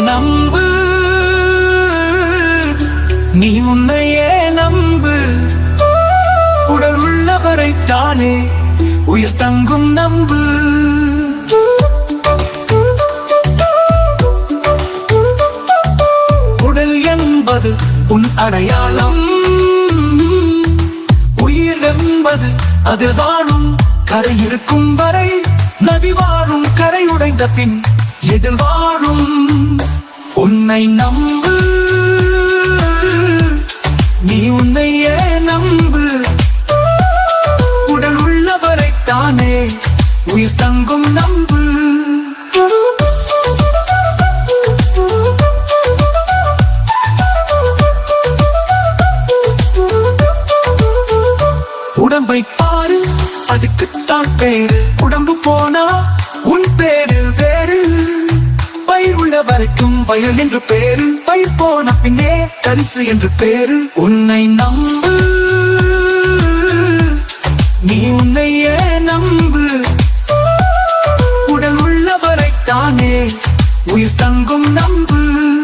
நம்பு. நீ உன்னையே நம்பு. உடல் உள்ளவரை தானே உயர் தங்கும் நம்பு. உடல் என்பது உன் அடையாளம். உயிர் என்பது அது வாழும் கரை இருக்கும் வரை நதி வாழும் கரை உடைந்த பின் எதிர் வாழும். உன்னை நம்பு. நீ உன்னையே நம்பு? உடல் உள்ளவரை தானே உயிர் தங்கும் நம்பு. உடம்பை பாரு அதுக்குத்தான் பேரு. உடம்பு போனா உன் பேரு வேறு. வரைக்கும் வயல் என்று பேரு. பயிர் போன பின்னே தரிசு என்று பேரு. உன்னை நம்பு. நீ உன்னையே நம்பு. உடல் உள்ளவரைத்தானே உயிர் தங்கும் நம்பு.